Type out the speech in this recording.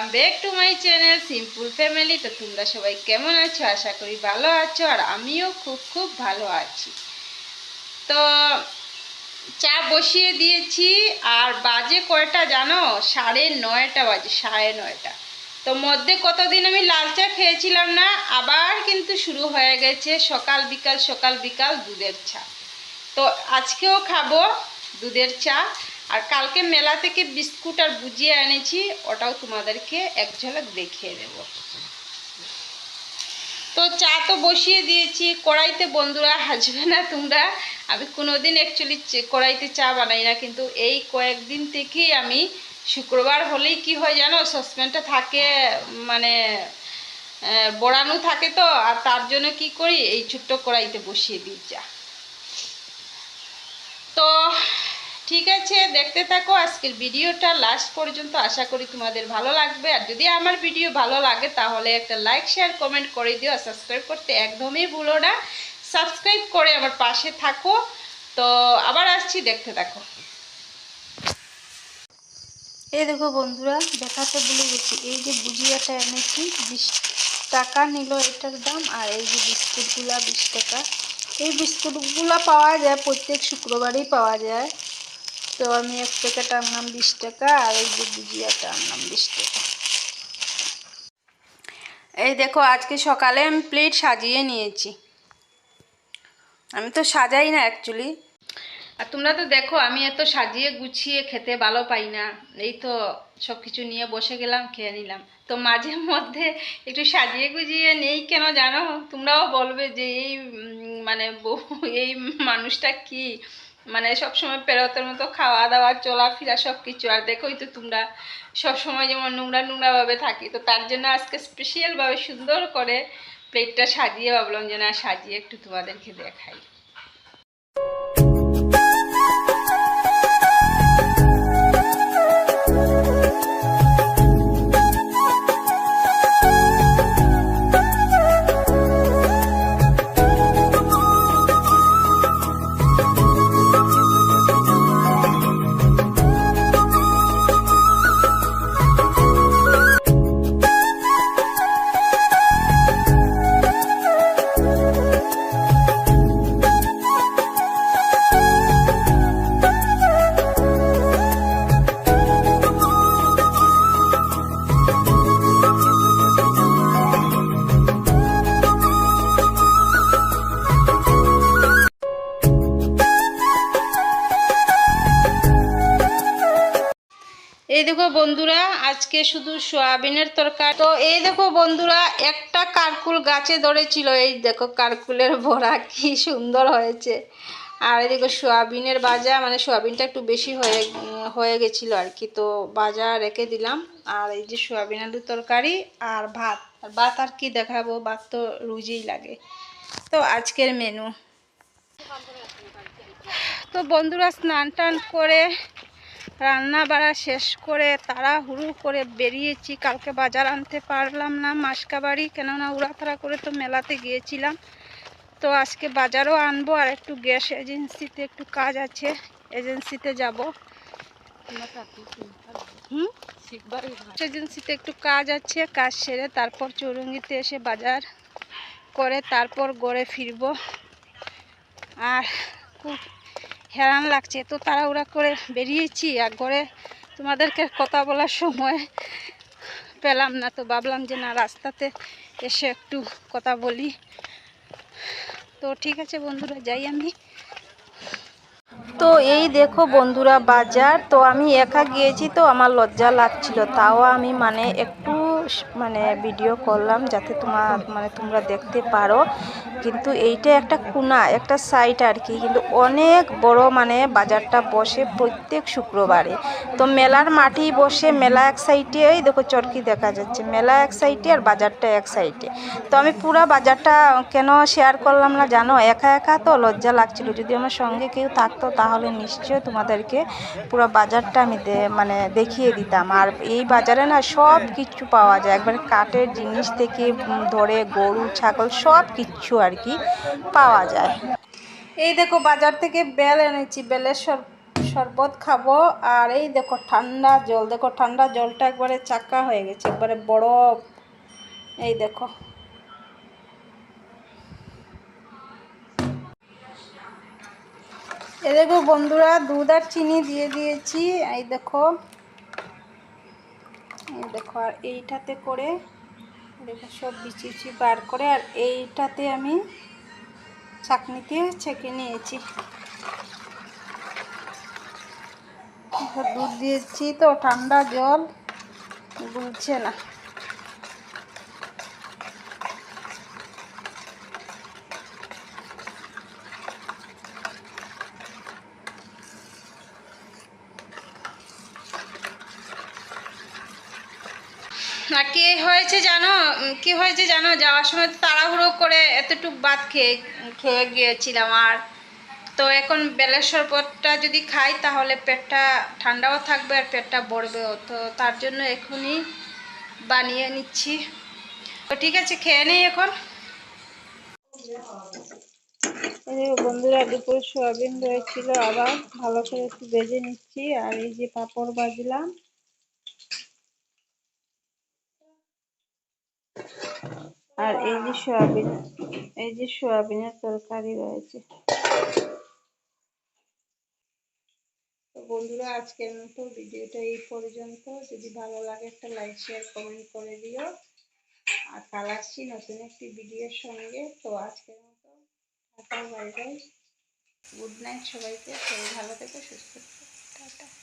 Welcome back to my channel simple family. তো তোমরা সবাই কেমন আছো? আশা করি ভালো আছো আর আমিও খুব খুব ভালো আছি। তো চা বসিয়ে দিয়েছি আর বাজে কয়টা জানো? সাড়ে নয়টা বাজে, সাড়ে নয়টা। তো মধ্যে কতদিন আমি লাল চা খেয়েছিলাম না, আবার কিন্তু শুরু হয়ে গেছে সকাল বিকাল সকাল বিকাল দুধের চা। তো আজকেও খাব দুধের চা। আর কালকে মেলা থেকে বিস্কুট আর বুঝিয়ে এনেছি, ওটাও তোমাদেরকে এক ঝলক দেখিয়ে দেব। তো চা তো বসিয়ে দিয়েছি, কড়াইতে বন্ধুরা হাসবে না তোমরা। আমি কোনোদিন অ্যাকচুয়ালি কড়াইতে চা বানাই না, কিন্তু এই কয়েকদিন থেকেই আমি শুক্রবার হলেই কি হয় জানো সসপ্যানটা থাকে মানে বড়ানো থাকে তো, আর তার জন্য কি করি, এই ছোট্ট কড়াইতে বসিয়ে দিই চা তো ঠিক আছে, দেখতে থাকো। আজকের ভিডিওটা লাস্ট পর্যন্ত আশা করি তোমাদের ভালো লাগবে। আর যদি আমার ভিডিও ভালো লাগে, তাহলে একটা লাইক শেয়ার কমেন্ট করে দিও। আর সাবস্ক্রাইব করতে একদমই ভুলো না। সাবস্ক্রাইব করে আমার পাশে থাকো। তো আবার আসছি, দেখতে থাকো। এই দেখো বন্ধুরা, দেখাতে ভুলে গেছি। এই যে বুজিয়াটা এনেছি, বিশ টাকা নিল এটার দাম, আর এই যে বিস্কুটগুলা বিশ টাকা। এই বিস্কুটগুলো পাওয়া যায়, প্রত্যেক শুক্রবারই পাওয়া যায়। তো আমি এক প্যাকেট আনলাম বিশ টাকা আর এই যে বুজিয়াটা আনলাম বিশ টাকা। এই দেখো, আজকে সকালে আমি প্লেট সাজিয়ে নিয়েছি। আমি তো সাজাই না অ্যাকচুয়ালি আর তোমরা তো দেখো, আমি এত সাজিয়ে গুছিয়ে খেতে ভালো পাই না। এই তো সব কিছু নিয়ে বসে গেলাম, খেয়ে নিলাম। তো মাঝে মধ্যে একটু সাজিয়ে গুজিয়ে নেই কেন জানো? তোমরাও বলবে যে এই মানে এই মানুষটা কি? মানে সব সময় পেরতের মতো খাওয়া দাওয়া চলাফেরা সব কিছু আর দেখোই তো তোমরা সব সময় যেমন নোংরা নোংরাভাবে থাকি, তো তার জন্য আজকে স্পেশালভাবে সুন্দর করে প্লেটটা সাজিয়ে ভাবলাম যে না, সাজিয়ে একটু তোমাদেরকে দেখাই। এই দেখো বন্ধুরা, আজকে শুধু সোয়াবিনের তরকারি। তো এই দেখো বন্ধুরা, একটা কারকুল গাছে ধরেছিল। এই দেখো কারকুলের ভরা কি সুন্দর হয়েছে। আর এই দেখো সোয়াবিনের বাজা মানে সোয়াবিনটা একটু বেশি হয়ে হয়ে গেছিল আর কি। তো বাজা রেখে দিলাম। আর এই যে সোয়াবিন আলুর তরকারি আর ভাত। আর ভাত আর কি দেখাবো? ভাত তো রুজিই লাগে। তো আজকের মেনু তো বন্ধুরা স্নান টান করে রান্না বাড়া শেষ করে তাড়াহুড়ো করে বেরিয়েছি। কালকে বাজার আনতে পারলাম না মাসকাবাড়ি কেননা উড়াতাড়া করে তো মেলাতে গিয়েছিলাম। তো আজকে বাজারও আনব আর একটু গ্যাস এজেন্সিতে একটু কাজ আছে, এজেন্সিতে যাব। এজেন্সিতে একটু কাজ আছে, কাজ সেরে তারপর চৌরঙ্গিতে এসে বাজার করে তারপর গড়ে ফিরবো। আর খুব হেরান লাগছে। তো তাড়াহুড়া করে বেরিয়েছি আর ঘরে তোমাদেরকে কথা বলার সময় পেলাম না। তো ভাবলাম যে না, রাস্তাতে এসে একটু কথা বলি। তো ঠিক আছে বন্ধুরা, যাই আমি। তো এই দেখো বন্ধুরা বাজার। তো আমি একা গিয়েছি তো আমার লজ্জা লাগছিল। তাও আমি মানে একটু মানে ভিডিও করলাম যাতে তোমার মানে তোমরা দেখতে পারো। কিন্তু এইটা একটা কোনা, একটা সাইট আর কি কিন্তু অনেক বড় মানে বাজারটা বসে প্রত্যেক শুক্রবারে। তো মেলার মাঠেই বসে মেলা এক সাইডে এই দেখো চরকি দেখা যাচ্ছে। মেলা এক সাইডে আর বাজারটা এক সাইডে তো আমি পুরা বাজারটা কেন শেয়ার করলাম না জানো? একা একা তো লজ্জা লাগছিল। যদি আমার সঙ্গে কেউ থাকতো তাহলে নিশ্চয়ই তোমাদেরকে পুরো বাজারটা আমি মানে দেখিয়ে দিতাম। আর এই বাজারে না সব কিছু পাওয়া যায়। একবারে কাঠের জিনিস থেকে ধরে গরু, ছাগল সব কিচ্ছু আর কি পাওয়া যায়। এই দেখো, বাজার থেকে বেল এনেছি, বেলের শরবত খাব। আর এই দেখো, ঠান্ডা জল। দেখো, ঠান্ডা জলটা একবারে চাকা হয়ে গেছে, একবারে বরফ। এই দেখো। এ দেখো বন্ধুরা, দুধ আর চিনি দিয়ে দিয়েছি। এই দেখো। দেখো, আর এইটাতে করে দেখো, সব বিচি বিচি বার করে, আর এইটাতে আমি চাকনিতে ছেঁকে নিয়েছি। দুধ দিয়েছি তো, ঠান্ডা জল গুলছে না। না, কি হয়েছে জানো? কি হয়েছে জানো? যাওয়ার সময় তাড়াহুড়ো করে এতটুক ভাত খেয়ে খেয়ে গিয়েছিলাম আর তো এখন বেলের শরবতটা যদি খাই তাহলে পেটটা ঠান্ডাও থাকবে আর পেটটা ভরবেও। তো তার জন্য এখনই বানিয়ে নিচ্ছি। তো ঠিক আছে, খেয়ে নেই এখন। বন্ধুরা, দুপুর সোয়াবিন রয়েছিল, আবার ভালো করে একটু ভেজে নিচ্ছি। আর এই যে পাঁপড় ভাজলাম। আর এই যে সোয়াবিন, এই যে সোয়াবিনের তরকারি রয়েছে। বন্ধুরা, আজকের মতো ভিডিওটা এই পর্যন্ত। যদি ভালো লাগে একটা লাইক, শেয়ার, কমেন্ট করে দিও। আর কাল আসছি নতুন একটি ভিডিওর সঙ্গে। তো আজকের মতো tata, bye bye. Good night সবাইকে। সবাই ভালো থেকো, সুস্থ থেকো। টাটা।